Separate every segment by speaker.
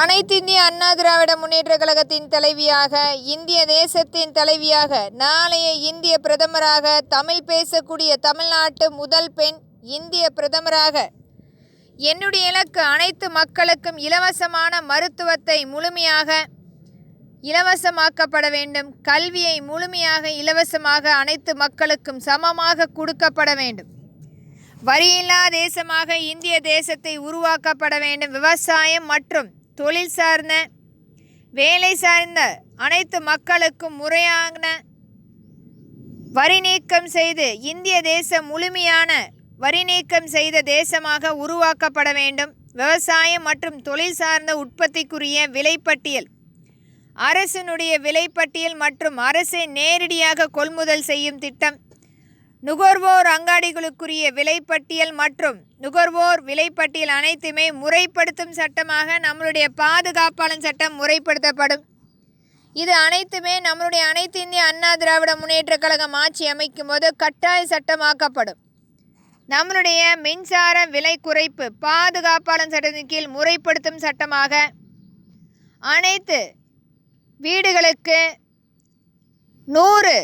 Speaker 1: அனைத்திந்திய அண்ணா திராவிட முன்னேற்ற கழகத்தின் தலைவியாக இந்திய தேசத்தின் தலைவியாக நாளைய இந்திய பிரதமராக தமிழ் பேசக்கூடிய தமிழ்நாட்டு முதல் பெண் இந்திய பிரதமராக. என்னுடைய இலக்கு அனைத்து மக்களுக்கும் இலவசமான மருத்துவத்தை முழுமையாக இலவசமாக்கப்பட வேண்டும். கல்வியை முழுமையாக இலவசமாக அனைத்து மக்களுக்கும் சமமாக கொடுக்கப்பட வேண்டும். வரியில்லா தேசமாக இந்திய தேசத்தை உருவாக்கப்பட வேண்டும். விவசாயம் மற்றும் தொழில் சார்ந்த வேலை சார்ந்த அனைத்து மக்களுக்கும் முறையான வரி நீக்கம் செய்து இந்திய தேசம் முழுமையான வரி நீக்கம் செய்த தேசமாக உருவாக்கப்பட வேண்டும். விவசாயம் மற்றும் தொழில் சார்ந்த உற்பத்திக்குரிய விலைப்பட்டியல். அரசினுடைய விலைப்பட்டியல் மற்றும் அரசை நேரடியாக கொள்முதல் செய்யும் திட்டம். நுகர்வோர் அங்காடிகளுக்குரிய விலைப்பட்டியல் மற்றும் நுகர்வோர் விலைப்பட்டியல் அனைத்துமே முறைப்படுத்தும் சட்டமாக நம்மளுடைய பாதுகாப்பாளன் சட்டம் முறைப்படுத்தப்படும். இது அனைத்துமே நம்மளுடைய அனைத்து இந்திய அண்ணா திராவிட முன்னேற்ற கழகம் ஆட்சி அமைக்கும் போது கட்டாய சட்டமாக்கப்படும். நம்மளுடைய மின்சார விலை குறைப்பு பாதுகாப்பாளன் சட்டத்தின் கீழ் முறைப்படுத்தும் சட்டமாக அனைத்து வீடுகளுக்கு நூறு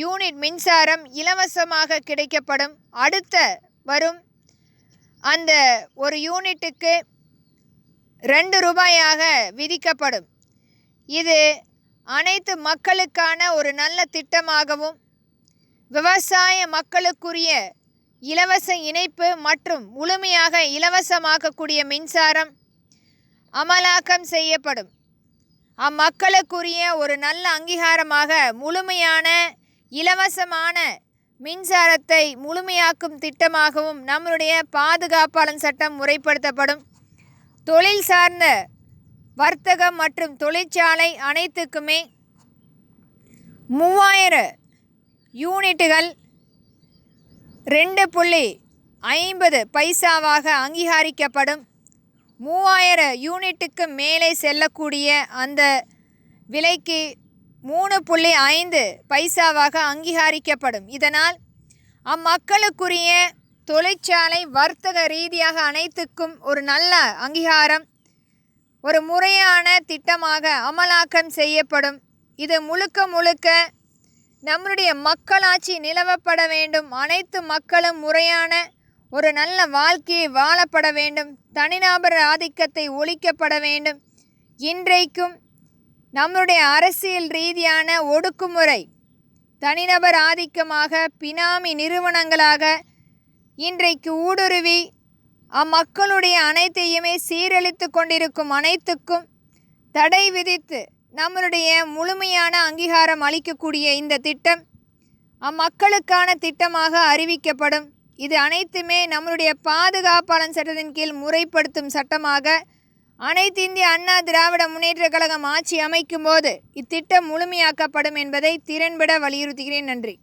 Speaker 1: யூனிட் மின்சாரம் இலவசமாக கிடைக்கப்படும். அடுத்த வரும் அந்த ஒரு யூனிட்டுக்கு ரெண்டு ரூபாயாக விதிக்கப்படும். இது அனைத்து மக்களுக்கான ஒரு நல்ல திட்டமாகவும் விவசாய மக்களுக்குரிய இலவச இணைப்பு மற்றும் முழுமையாக இலவசமாக்கக்கூடிய மின்சாரம் அமலாக்கம் செய்யப்படும். அம்மக்களுக்குரிய ஒரு நல்ல அங்கீகாரமாக முழுமையான இலவசமான மின்சாரத்தை முழுமையாக்கும் திட்டமாகவும் நம்மளுடைய பாதுகாப்பாளன் சட்டம் முறைப்படுத்தப்படும். தொழில் சார்ந்த வர்த்தகம் மற்றும் தொழிற்சாலை அனைத்துக்குமே மூவாயிர யூனிட்டுகள் ரெண்டு புள்ளி ஐம்பது பைசாவாக அங்கீகரிக்கப்படும். மூவாயிர யூனிட்டுக்கு மேலே செல்லக்கூடிய அந்த விலைக்கு மூணு புள்ளி ஐந்து பைசாவாக அங்கீகரிக்கப்படும். இதனால் அம்மக்களுக்குரிய தொழிற்சாலை வர்த்தக ரீதியாக அனைத்துக்கும் ஒரு நல்ல அங்கீகாரம் ஒரு முறையான திட்டமாக அமலாக்கம் செய்யப்படும். இது முழுக்க முழுக்க நம்மளுடைய மக்களாட்சி நிலவப்பட வேண்டும். அனைத்து மக்களும் முறையான ஒரு நல்ல வாழ்க்கையை வாழப்பட வேண்டும். தனிநபர் ஆதிக்கத்தை ஒழிக்கப்பட வேண்டும். இன்றைக்கும் நம்முடைய அரசியல் ரீதியான ஒடுக்குமுறை தனிநபர் ஆதிக்கமாக பினாமி நிறுவனங்களாக இன்றைக்கு ஊடுருவி அம்மக்களுடைய அனைத்தையுமே சீரழித்து கொண்டிருக்கும் அனைத்துக்கும் தடை விதித்து நம்மளுடைய முழுமையான அங்கீகாரம் அளிக்கக்கூடிய இந்த திட்டம் அம்மக்களுக்கான திட்டமாக அறிவிக்கப்படும். இது அனைத்துமே நம்மளுடைய பாதுகாப்பாளன் சட்டத்தின் கீழ் முறைப்படுத்தும் சட்டமாக அனைத்து இந்திய அண்ணா திராவிட முன்னேற்ற கழகம் ஆட்சி அமைக்கும் போது இத்திட்டம் முழுமையாக்கப்படும் என்பதை திறன்பட வலியுறுத்துகிறேன். நன்றி.